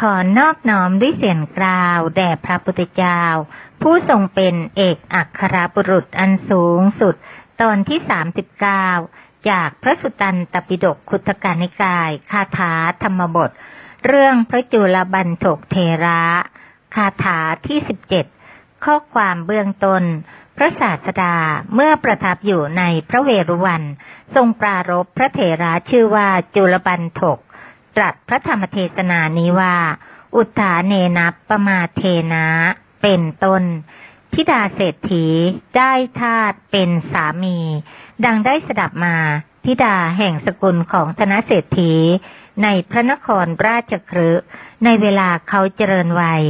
ขอนอบน้อมด้วยเสียงกล่าว แด่พระพุทธเจ้า ผู้ทรงเป็นเอกอัครบุรุษอันสูงสุด ตอนที่สามสิบเก้าจากพระสุตตันตปิฎกคุตกานิกาย คาถาธรรมบท เรื่องพระจุลบันทกเทระ คาถาที่สิบเจ็ดข้อความเบื้องตน้นพระศาสดาเมื่อประทับอยู่ในพระเวรุวัน ทรงปรารบพระเถระชื่อว่าจุลบันทก ตรัสพระธรรมเทศนานี้ว่า อุทาเนนับประมาเทนะเป็นต้นทิดาเศรษฐีได้ทาตเป็นสามี ดังได้สดับมาทิดาแห่งสกุลของธนเศรษฐี ในพระนครราชครืในเวลาเขาเจริญวัย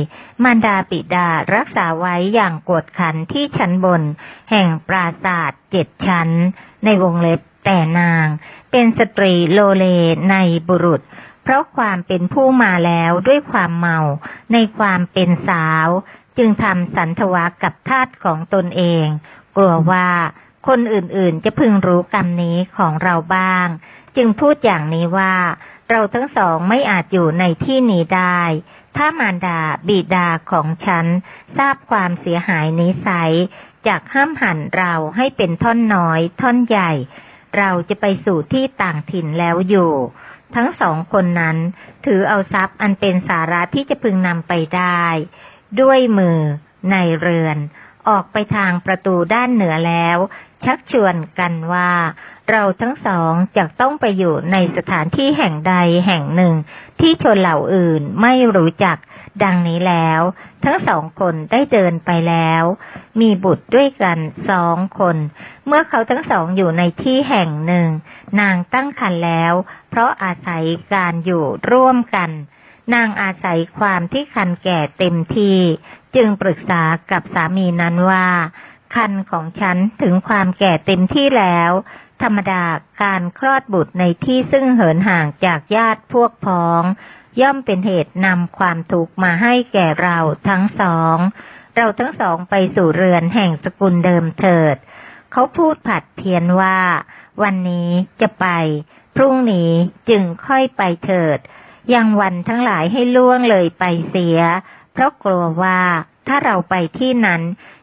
มารดาปิดารักษาไว้อย่างกวดขันที่ชั้นบน แห่งปราศาสตร์เจ็ดชั้น ในวงเล็บแต่นาง เป็นสตรีโลเลในบุรุษ เพราะความเป็นผู้มาแล้วด้วยความเมา ในความเป็นสาว จึงทำสันทวะกับทาตของตนเอง กลัวว่าคนอื่นๆจะพึงรู้กรรมนี้ของเราบ้าง จึงพูดอย่างนี้ว่า เราทั้งสองไม่อาจอยู่ในที่นี้ได้ ถ้ามารดาบิดาของฉัน ทราบความเสียหายนิสัยจากห้ามหันเราให้เป็นท่อนน้อยท่อนใหญ่ เราจะไปสู่ที่ต่างถิ่นแล้วอยู่ ทั้งสองคนนั้น ถือเอาทรัพย์อันเป็นสาระที่จะพึงนำไปได้ ด้วยมือในเรือน ออกไปทางประตูด้านเหนือแล้ว ชักชวนกันว่า เราทั้งสองจะต้องไปอยู่ในสถานที่แห่งใดแห่งหนึ่ง ที่ชนเหล่าอื่นไม่รู้จักดังนี้แล้ว ทั้งสองคนได้เดินไปแล้ว มีบุตรด้วยกันสองคน เมื่อเขาทั้งสองอยู่ในที่แห่งหนึ่ง นางตั้งครรภ์แล้ว เพราะอาศัยการอยู่ร่วมกัน นางอาศัยความที่คันแก่เต็มที่ จึงปรึกษากับสามีนั้นว่า คันของฉันถึงความแก่เต็มที่แล้ว ธรรมดาการคลอดบุตรในที่ซึ่งเหินห่างจากญาติพวกพ้อง ย่อมเป็นเหตุนำความทุกข์มาให้แก่เราทั้งสอง เราทั้งสองไปสู่เรือนแห่งสกุลเดิมเถิด เขาพูดผัดเพียนว่า วันนี้จะไป พรุ่งนี้จึงค่อยไปเถิด ยังวันทั้งหลายให้ล่วงเลยไปเสีย เพราะกลัวว่าถ้าเราไปที่นั้น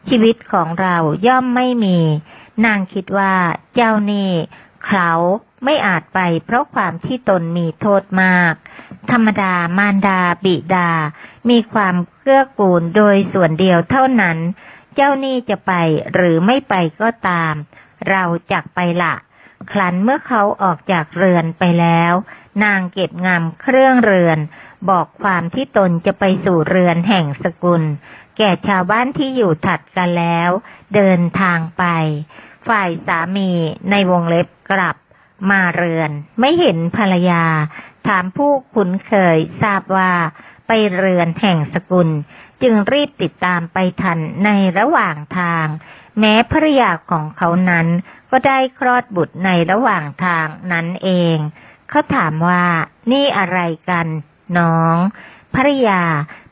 ชีวิตของเราย่อมไม่มี นางคิดว่าเจ้านี่ เขาไม่อาจไปเพราะความที่ตนมีโทษมาก ธรรมดามารดาบิดา มีความเกื้อกูลโดยส่วนเดียวเท่านั้น เจ้านี่จะไปหรือไม่ไปก็ตาม เราจักไปละคลันเมื่อเขาออกจากเรือนไปแล้ว นางเก็บงำเครื่องเรือน บอกความที่ตนจะไปสู่เรือนแห่งสกุล แก่ชาวบ้านที่อยู่ถัดกันแล้ว เดินทางไป ฝ่ายสามีในวงเล็บกลับมาเรือน ไม่เห็นภรรยา ถามผู้คุ้นเคยทราบว่าไปเรือนแห่งสกุล จึงรีบติดตามไปทันในระหว่างทาง แม้ภรยาของเขานั้นก็ได้คลอดบุตรในระหว่างทางนั้นเอง เขาถามว่านี่อะไรกัน น้องภรยา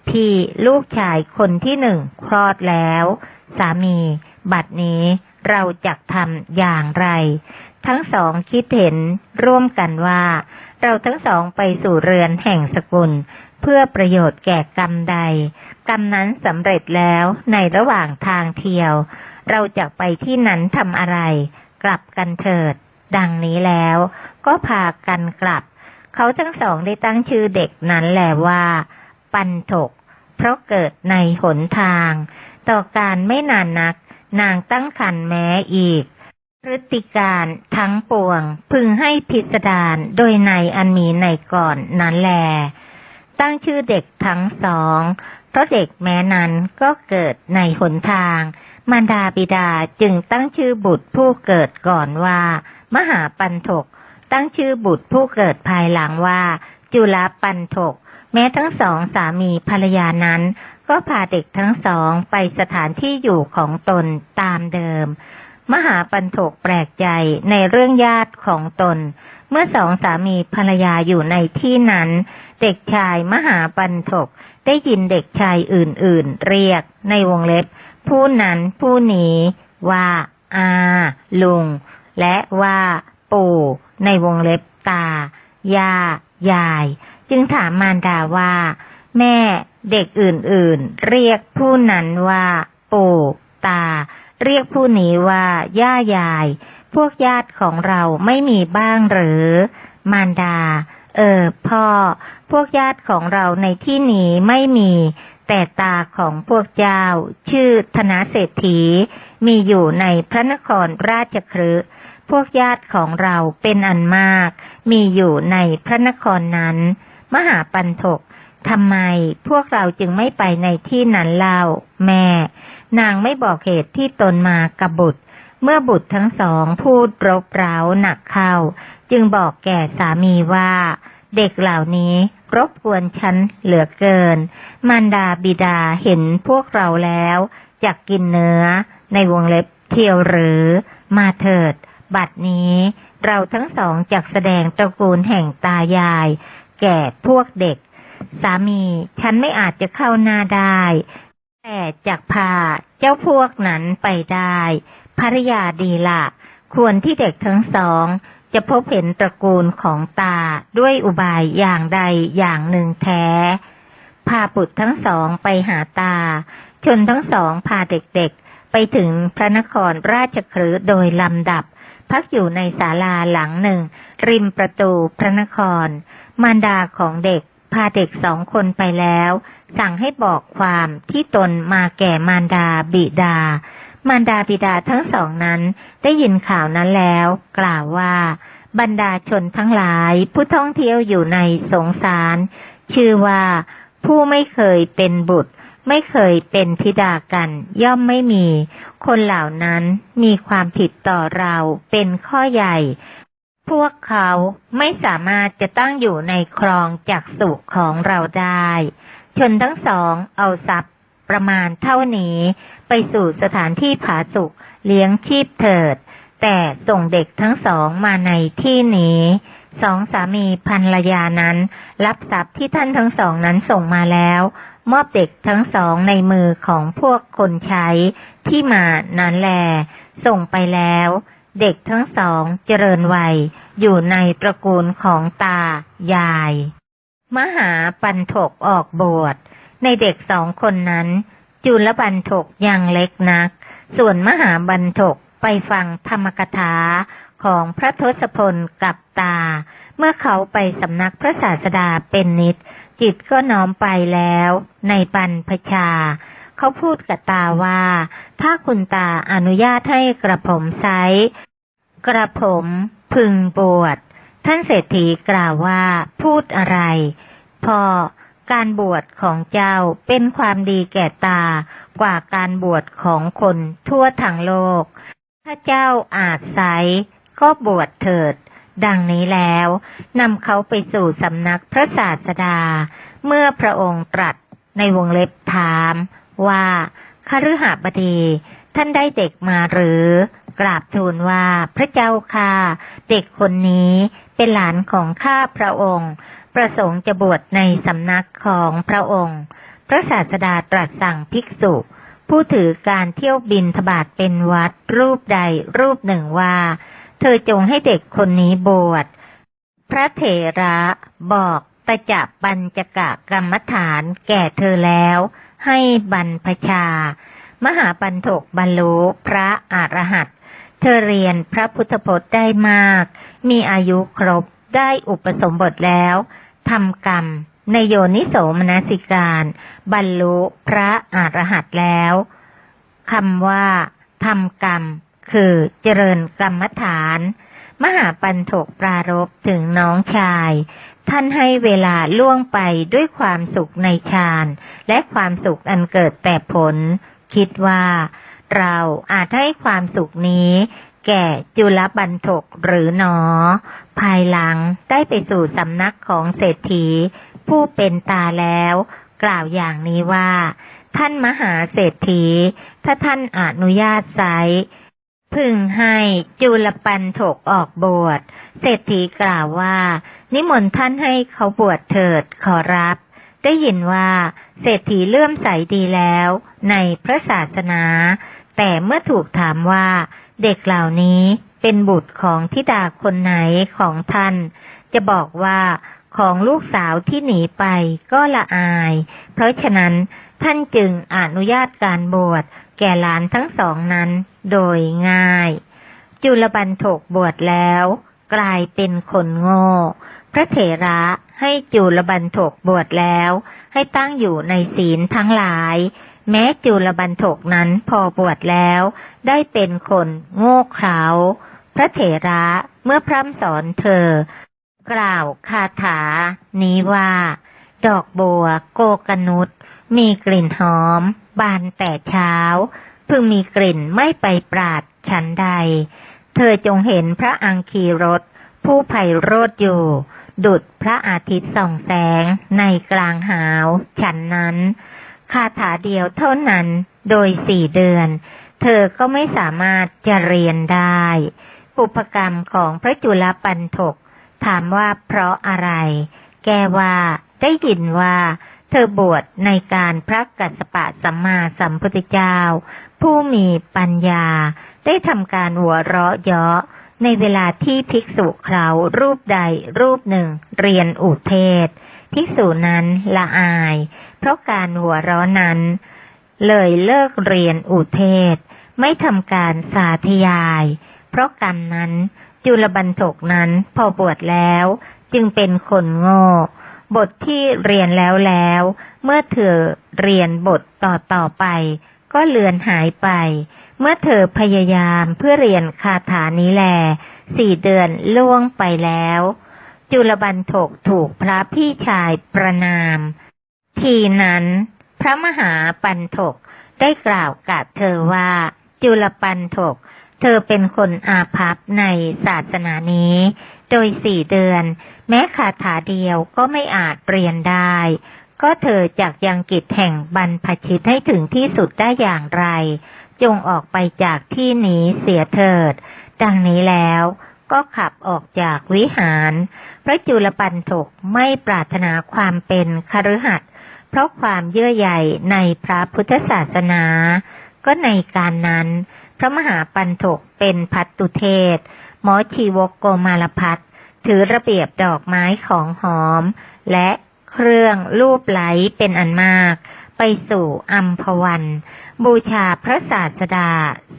พี่ลูกชายคนที่หนึ่งคลอดแล้ว สามี บัดนี้ เราจะทำอย่างไร ทั้งสองคิดเห็นร่วมกันว่า เราทั้งสองไปสู่เรือนแห่งสกุล เพื่อประโยชน์แก่กรรมใด กรรมนั้นสำเร็จแล้วในระหว่างทางเที่ยว เราจะไปที่นั้นทำอะไร กลับกันเถิด ดังนี้แล้วก็พากันกลับ เขาทั้งสองได้ตั้งชื่อเด็กนั้นแหละว่า ปันถก เพราะเกิดในหนทาง ต่อการไม่นานนัก นางตั้งคันแม้อีก พฤติการทั้งปวงพึงให้พิสดารโดยในอันมีในก่อนนั้นแล ตั้งชื่อเด็กทั้งสองเพราะเด็กแม้นั้นก็เกิดในหนทาง มารดาบิดาจึงตั้งชื่อบุตรผู้เกิดก่อนว่า มหาปันถก ตั้งชื่อบุตรผู้เกิดภายหลังว่า จุลปันถกแม้ทั้งสองสามีภรรยานั้น ก็พาเด็กทั้งสองไปสถานที่อยู่ของตนตามเดิม มหาปันโถกแปลกใจในเรื่องญาติของตน เมื่อสองสามีภรรยาอยู่ในที่นั้น เด็กชายมหาปันถกได้ยินเด็กชายอื่นๆ เรียกในวงเล็บ ผู้นั้นผู้นี้ว่าอาลุง และว่า ปู่ในวงเล็บตา ยา ยาย จึงถามมารดาว่า แม่ เด็กอื่นๆ เรียกผู้นั้นว่าปู่ตา เรียกผู้นี้ว่าย่ายาย พวกญาติของเราไม่มีบ้างหรือ มารดา เออ พ่อ พวกญาติของเราในที่นี้ไม่มี แต่ตาของพวกเจ้า ชื่อธนาเศรษฐี มีอยู่ในพระนครราชครืพวกญาติของเราเป็นอันมาก มีอยู่ในพระนครนั้น มหาปันทก ทำไมพวกเราจึงไม่ไปในที่นั้นเล่า แม่ นางไม่บอกเหตุที่ตนมากับบุตร เมื่อบุตรทั้งสองพูดรบเร้าหนักเข้า จึงบอกแก่สามีว่า เด็กเหล่านี้รบกวนฉันเหลือเกิน มารดาบิดาเห็นพวกเราแล้วอยากกินเนื้อ ในวงเล็บเที่ยวหรือ มาเถิด บัดนี้เราทั้งสองจักแสดงตระกูลแห่งตายาย แก่พวกเด็ก สามี ฉันไม่อาจจะเข้านาได้ แต่จักพาเจ้าพวกนั้นไปได้ภรรยาดีละควรที่เด็กทั้งสองจะพบเห็นตระกูลของตาด้วยอุบายอย่างใดอย่างหนึ่งแท้ พาบุตรทั้งสองไปหาตา ชนทั้งสองพาเด็กๆ ไปถึงพระนครราชครืโดยลำดับ พักอยู่ในศาลาหลังหนึ่ง ริมประตูพระนคร มารดาของเด็ก พาเด็กสองคนไปแล้ว สั่งให้บอกความที่ตนมาแก่มารดาบิดา มารดาบิดาทั้งสองนั้นได้ยินข่าวนั้นแล้ว กล่าวว่า บรรดาชนทั้งหลายผู้ท่องเที่ยวอยู่ในสงสาร ชื่อว่าผู้ไม่เคยเป็นบุตร ไม่เคยเป็นธิดากัน ย่อมไม่มี คนเหล่านั้นมีความผิดต่อเราเป็นข้อใหญ่ พวกเขาไม่สามารถจะตั้งอยู่ในครองจากสุขของเราได้ ชนทั้งสองเอาทรัพย์ประมาณเท่านี้ไปสู่สถานที่ผาสุกเลี้ยงชีพเถิด แต่ส่งเด็กทั้งสองมาในที่นี้สองสามีภรรยานั้น รับทรัพย์ที่ท่านทั้งสองนั้นส่งมาแล้ว มอบเด็กทั้งสองในมือของพวกคนใช้ที่มานั้นแล ส่งไปแล้ว เด็กทั้งสองเจริญวัยอยู่ในตระกูลของตา ยาย มหาปันถกออกบวช ในเด็กสองคนนั้น จุลบันทกยังเล็กนัก ส่วนมหาบันทกไปฟังธรรมกถาของพระทศพลกับตา เมื่อเขาไปสำนักพระศาสดาเป็นนิด จิตก็น้อมไปแล้ว ในปันพชา เขาพูดกับตาว่า ถ้าคุณตาอนุญาตให้กระผมใช้กระผมพึงบวช ท่านเศรษฐีกล่าวว่าพูดอะไร พอการบวชของเจ้าเป็นความดีแก่ตากว่าการบวชของคนทั่วทั้งโลก ถ้าเจ้าอาจใสก็บวชเถิด ดังนี้แล้วนำเขาไปสู่สำนักพระศาสดา เมื่อพระองค์ตรัสในวงเล็บถามว่า คฤหบดี ท่านได้เด็กมาหรือกราบทูลว่าพระเจ้าค่ะ เด็กคนนี้เป็นหลานของข้าพระองค์ ประสงค์จะบวชในสำนักของพระองค์ พระศาสดาตรัสสั่งภิกษุ ผู้ถือการเที่ยวบินทบาทเป็นวัดรูปใดรูปหนึ่งว่า เธอจงให้เด็กคนนี้บวชพระเถระบอกตะจับปัญจกะกรรมฐานแก่เธอแล้ว ให้บรรพชา มหาปันถกบรรลุพระอรหัตเธอเรียนพระพุทธพจน์ได้มาก มีอายุครบได้อุปสมบทแล้วทำกรรม ในโยนิโสมนสิการ บรรลุพระอรหัตแล้วคำว่าทำกรรม คือเจริญกรรมฐาน มหาปันถกปรารบถึงน้องชาย ท่านให้เวลาล่วงไปด้วยความสุขในฌานและความสุขอันเกิดแต่ผล คิดว่า เราอาจให้ความสุขนี้ แก่จุลบันทกหรือหนอ ภายหลังได้ไปสู่สำนักของเศรษฐี ผู้เป็นตาแล้ว กล่าวอย่างนี้ว่า ท่านมหาเศรษฐี ถ้าท่านอนุญาตไซ พึงให้จุลปันถกออกบวช เศรษฐีกล่าวว่า นิมนต์ท่านให้เขาบวชเถิดขอรับ ได้ยินว่า เศรษฐีเลื่อมใสดีแล้ว ในพระศาสนา แต่เมื่อถูกถามว่า เด็กเหล่านี้เป็นบุตรของทิดาคนไหนของท่าน จะบอกว่าของลูกสาวที่หนีไปก็ละอาย เพราะฉะนั้นท่านจึงอนุญาตการบวชแก่หลานทั้งสองนั้น โดยง่าย จุลบันทกบวชแล้ว กลายเป็นคนโง่ พระเถระให้จุลบันทกบวชแล้ว ให้ตั้งอยู่ในศีลทั้งหลาย แม้จุลบันทกนั้นพอบวชแล้ว ได้เป็นคนโง่เขลาพระเถระเมื่อพร่ำสอนเธอ กล่าวคาถา นี้ว่า ดอกบัวโกกนุษมีกลิ่นหอม บานแต่เช้า พึงมีกลิ่นไม่ไปปราดฉันใด เธอจงเห็นพระอังคีรถผู้ไพโรธอยู่ ดุดพระอาทิตย์ส่องแสงในกลางหาว ฉันนั้น คาถาเดียวเท่านั้นโดยสี่เดือน เธอก็ไม่สามารถจะเรียนได้ปุพกรรมของพระจุลปันถก ถามว่าเพราะอะไร แกว่าได้ยินว่า เธอบวชในการพระกัสสปะสัมมาสัมพุทธเจ้า ผู้มีปัญญา ได้ทำการหัวเราะเยาะในเวลาที่ภิกษุเขารูปใดรูปหนึ่งเรียนอุเทศ ภิกษุนั้นละอาย เพราะการหัวเราะนั้น เลยเลิกเรียนอุเทศ ไม่ทำการสาธยาย เพราะกรรมนั้นจุลบันทกนั้นพอบวชแล้ว จึงเป็นคนโง่ บทที่เรียนแล้วแล้ว เมื่อเธอเรียนบทต่อต่อไป ก็เลือนหายไป เมื่อเธอพยายามเพื่อเรียนคาถานี้แล สี่เดือนล่วงไปแล้ว จุลบันทกถูกพระพี่ชายประนาม ทีนั้น พระมหาปันทกได้กล่าวกับเธอว่า จุลปันทกเธอเป็นคนอาภัพในศาสนานี้ โดยสี่เดือน แม้คาถาเดียวก็ไม่อาจเรียนได้ ก็เธอจากยังกิจแห่งบรรพชิตให้ถึงที่สุดได้อย่างไร จงออกไปจากที่นี้เสียเถิด ดังนี้แล้วก็ขับออกจากวิหาร พระจุลปันถกไม่ปรารถนาความเป็นคฤหัสถ์เพราะความเยื่อใยในพระพุทธศาสนา ก็ในการนั้น พระมหาปันถกเป็นพัตตุเทศ หมอชีวกโกมารพัฒถือระเบียบดอกไม้ของหอม และเครื่องรูปไหลเป็นอันมาก ไปสู่อัมพวัน บูชาพระศาสดา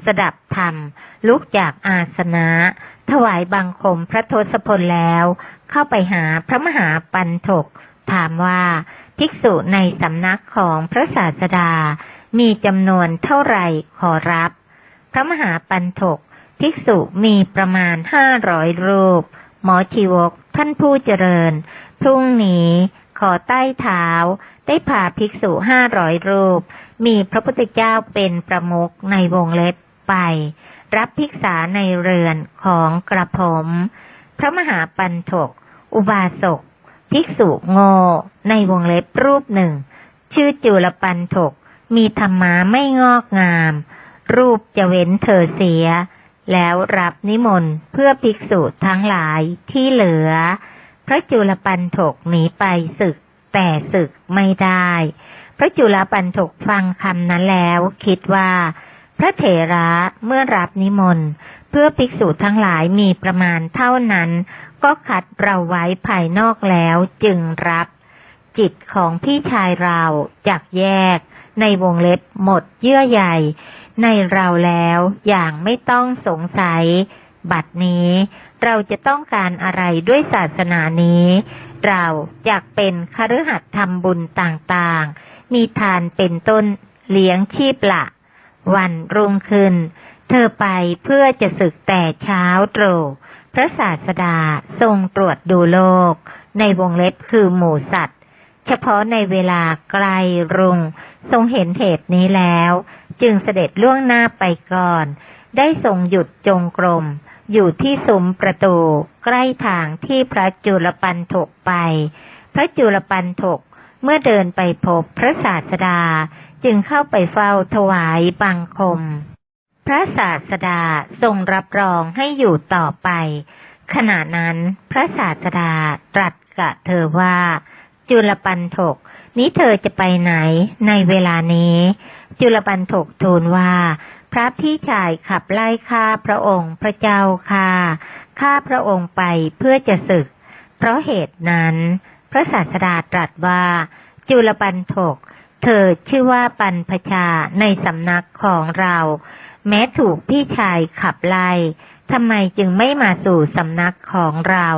สดับธรรม ลุกจากอาสนะ ถวายบังคมพระทศพลแล้ว เข้าไปหาพระมหาปันถก ถามว่าภิกษุในสำนักของพระศาสดา มีจำนวนเท่าไหร่ขอรับ พระมหาปันถก ภิกษุมีประมาณห้าร้อยรูป หมอชีวก ท่านผู้เจริญ พรุ่งนี้ขอใต้เท้า ได้พาภิกษุห้าร้อยรูป มีพระพุทธเจ้าเป็นประมุขในวงเล็บไป รับภิกษาในเรือนของกระผม พระมหาปันถก อุบาสก ภิกษุโง่ในวงเล็บรูปหนึ่ง ชื่อจุลปันถก มีธรรมะไม่งอกงาม รูปจะเว้นเธอเสีย แล้วรับนิมนต์เพื่อภิกษุทั้งหลายที่เหลือ พระจุลปันถกหนีไปศึก แต่ศึกไม่ได้ พระจุลปันถกฟังคำนั้นแล้ว คิดว่า พระเถระเมื่อรับนิมนต์เพื่อภิกษุทั้งหลายมีประมาณเท่านั้น ก็ขัดเราไว้ภายนอกแล้วจึงรับ จิตของพี่ชายเราจากแยกในวงเล็บหมดเยื่อใหญ่ ในเราแล้วอย่างไม่ต้องสงสัย บัดนี้เราจะต้องการอะไรด้วยศาสนานี้ เราจะเป็นคฤหัสถ์ทำบุญต่างๆ มีทานเป็นต้นเลี้ยงชีพละ วันรุ่งขึ้น เธอไปเพื่อจะศึกแต่เช้าตรู่พระศาสดาทรงตรวจดูโลก ในวงเล็บคือหมูสัตว์ เฉพาะในเวลาไกลรุ่งทรงเห็นเหตุนี้แล้ว จึงเสด็จล่วงหน้าไปก่อน ได้ทรงหยุดจงกรม อยู่ที่ซุ้มประตู ใกล้ทางที่พระจุลปันถกไป พระจุลปันถกเมื่อเดินไปพบพระศาสดาจึงเข้าไปเฝ้าถวายบังคม พระศาสดาทรงรับรองให้อยู่ต่อไป ขณะนั้นพระศาสดาตรัสกับเธอว่า จุลปันถก นี้เธอจะไปไหนในเวลานี้ จุลปันถกทูลว่า พระพี่ชายขับไล่ข้าพระองค์พระเจ้าค่ะข้าพระองค์ไปเพื่อจะศึก เพราะเหตุนั้น พระศาสดาตรัสว่า จุลปันถก เธอชื่อว่าปันพชาในสำนักของเรา แม้ถูกพี่ชายขับไล่ทำไมจึงไม่มาสู่สำนักของเรา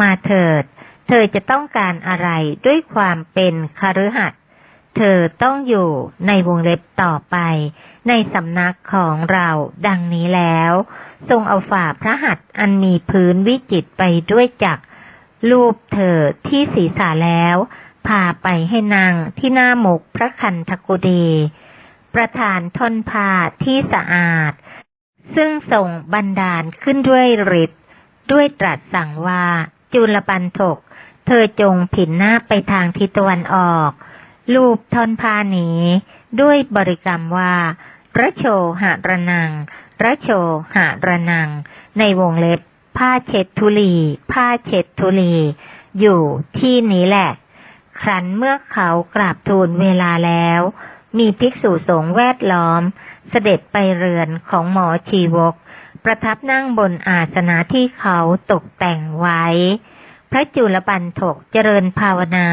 มาเถิด เธอจะต้องการอะไรด้วยความเป็นคฤหัสถ์ เธอต้องอยู่ในวงเล็บต่อไป ในสำนักของเราดังนี้แล้ว ทรงเอาฝ่าพระหัตถ์อันมีพื้นวิจิตไปด้วยจักรูปเธอที่ศีรษะแล้ว พาไปให้นางที่หน้าหมกพระคันธกุฎีประธานทนผ้าที่สะอาด ซึ่งส่งบันดาลขึ้นด้วยฤทธิ์ด้วยตรัสสั่งว่าจุลปันถก เธอจงผินหน้าไปทางทิศตะวันออก รูปทนพาหนี ด้วยบริกรรมว่าระโชหะระนังระโชหะระนัง ในวงเล็บ ผ้าเช็ดทุลี ผ้าเช็ดทุลี อยู่ที่นี้แหละ ครั้นเมื่อเขากราบทูลเวลาแล้ว มีภิกษุสงฆ์แวดล้อม เสด็จไปเรือนของหมอชีวก ประทับนั่งบนอาสนะที่เขาตกแต่งไว้ พระจุลปันถกเจริญภาวนา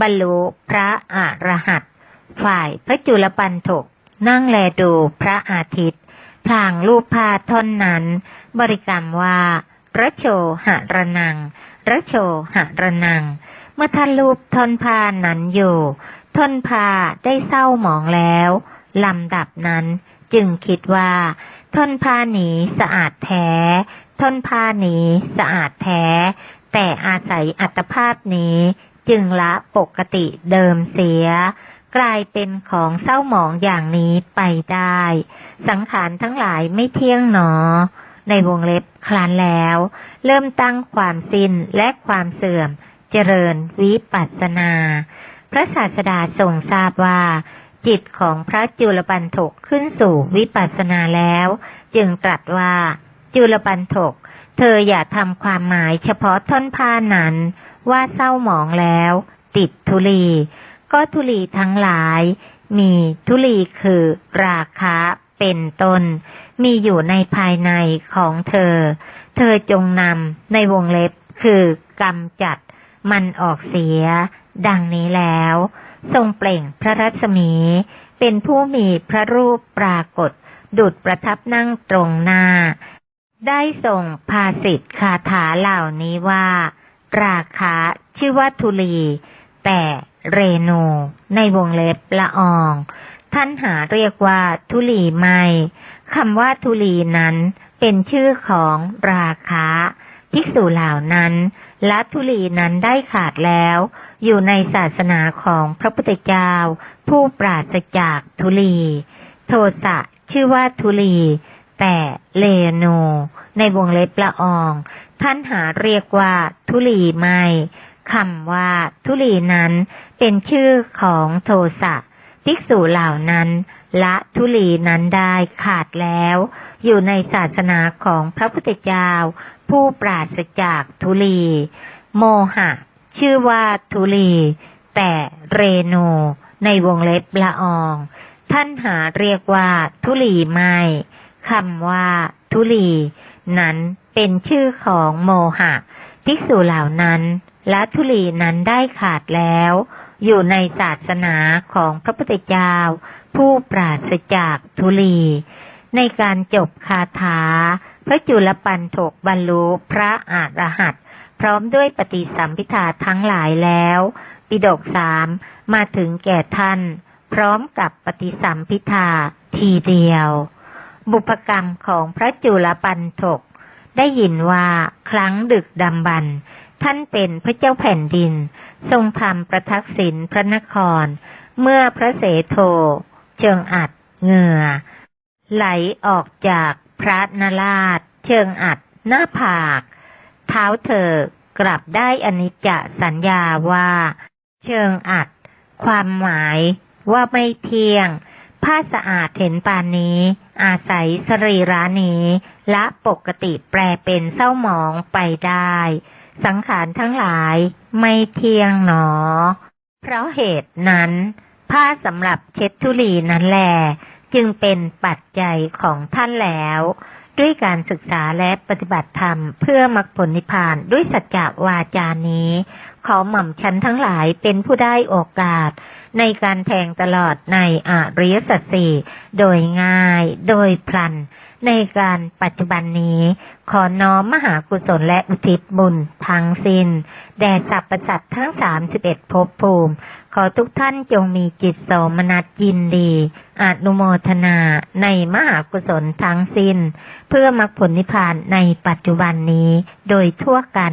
บรรลุพระอรหัตฝ่ายพระจุลปันถก นั่งแลดูพระอาทิตย์พลางรูปพาท่อนนั้น บริกรรมว่าระโชหะระนังระโชหะระนัง เมื่อท่านรูปท่อนผ้านั้นอยู่ ท่อนผ้าได้เศร้าหมองแล้วลำดับนั้นจึงคิดว่า ท่อนผ้านี้สะอาดแท้ ท่อนผ้านี้สะอาดแท้ แต่อาศัยอัตภาพนี้จึงละปกติเดิมเสีย กลายเป็นของเศร้าหมองอย่างนี้ไปได้ สังขารทั้งหลายไม่เที่ยงหนอ ในวงเล็บคลานแล้ว เริ่มตั้งความสิ้นและความเสื่อม เจริญวิปัสสนา พระศาสดาทรงทราบว่า จิตของพระจุลปันถกขึ้นสู่วิปัสสนาแล้ว จึงตรัสว่าจุลปันถก เธออย่าทำความหมายเฉพาะท่อนผ้านั้น ว่าเศร้าหมองแล้ว ติดทุลี ก็ทุลีทั้งหลาย มีทุลีคือราคะ เป็นต้น มีอยู่ในภายในของเธอ เธอจงนำในวงเล็บคือกำจัด มันออกเสีย ดังนี้แล้ว ทรงเปล่งพระรัศมี เป็นผู้มีพระรูปปรากฏ ดุดประทับนั่งตรงหน้า ได้ส่งภาสิทธคาถาเหล่านี้ว่า ราคะชื่อว่าทุลี แต่เรนู ในวงเล็บละออง ท่านหาเรียกว่าทุลีไม่คำว่าทุลีนั้นเป็นชื่อของราคะภิกษุเหล่านั้นละทุลีนั้นได้ขาดแล้ว อยู่ในศาสนาของพระพุทธเจ้า ผู้ปราศจากทุลี โทสะชื่อว่าทุลี แต่เลโนในวงเล็บละออง ท่านหาเรียกว่า ทุลีไม่คำว่า ทุลีนั้น เป็นชื่อของโทสะภิกษุเหล่านั้นละทุลีนั้นได้ขาดแล้ว อยู่ในศาสนาของพระพุทธเจ้า ผู้ปราศจากทุลี โมหะ ชื่อว่าทุลี แต่เรโน ในวงเล็บละออง ท่านหาเรียกว่าทุลีไม่ คำว่า ทุลี นั้นเป็นชื่อของโมหะ ภิกษุเหล่านั้น ละทุลีนั้นได้ขาดแล้ว อยู่ในศาสนาของพระพุทธเจ้า ผู้ปราศจากทุลี ในการจบคาถา พระจุลปันถกบรรลุพระอรหัตพร้อมด้วยปฏิสัมพิธาทั้งหลายแล้ว ปิดกสามมาถึงแก่ท่าน พร้อมกับปฏิสัมพิธาทีเดียว บุพกรรมของพระจุลปันถก ได้ยินว่าครั้งดึกดำบรรท่านเป็นพระเจ้าแผ่นดิน ทรงทำประทักษิณพระนคร เมื่อพระเสโทเชิงอัดเหงื่อ ไหลออกจากพระนราช เชิงอัดหน้าผาก เท้าเธอกลับได้อนิจจสัญญาว่า เชิงอัด ความหมายว่าไม่เที่ยง ผ้าสะอาดเห็นปานนี้ อาศัยสรีรานี้ละปกติแปลเป็นเศร้าหมองไปได้ สังขารทั้งหลายไม่เที่ยงหนอ เพราะเหตุนั้น ผ้าสำหรับเช็ดทุลีนั้นแหลจึงเป็นปัจจัยของท่านแล้ว ด้วยการศึกษาและปฏิบัติธรรมเพื่อมรรคผลนิพพานด้วยสัจจะวาจานี้ ขอหม่อมฉันทั้งหลายเป็นผู้ได้โอกาส ในการแทงตลอดในอริยสัจสี่โดยง่ายโดยพลัน ในการปัจจุบันนี้ขอน้อมมหากุศลและอุทิศบุญทั้งสิน้น แด่สรรพสัตว์ทั้งสามสิบเอ็ดภพภูมิ ขอทุกท่านจงมีจิตโสมนัสยินดีอนุโมทนาในมหากุศลทั้งสิน้น เพื่อมรรคผลนิพพานในปัจจุบันนี้โดยทั่วกัน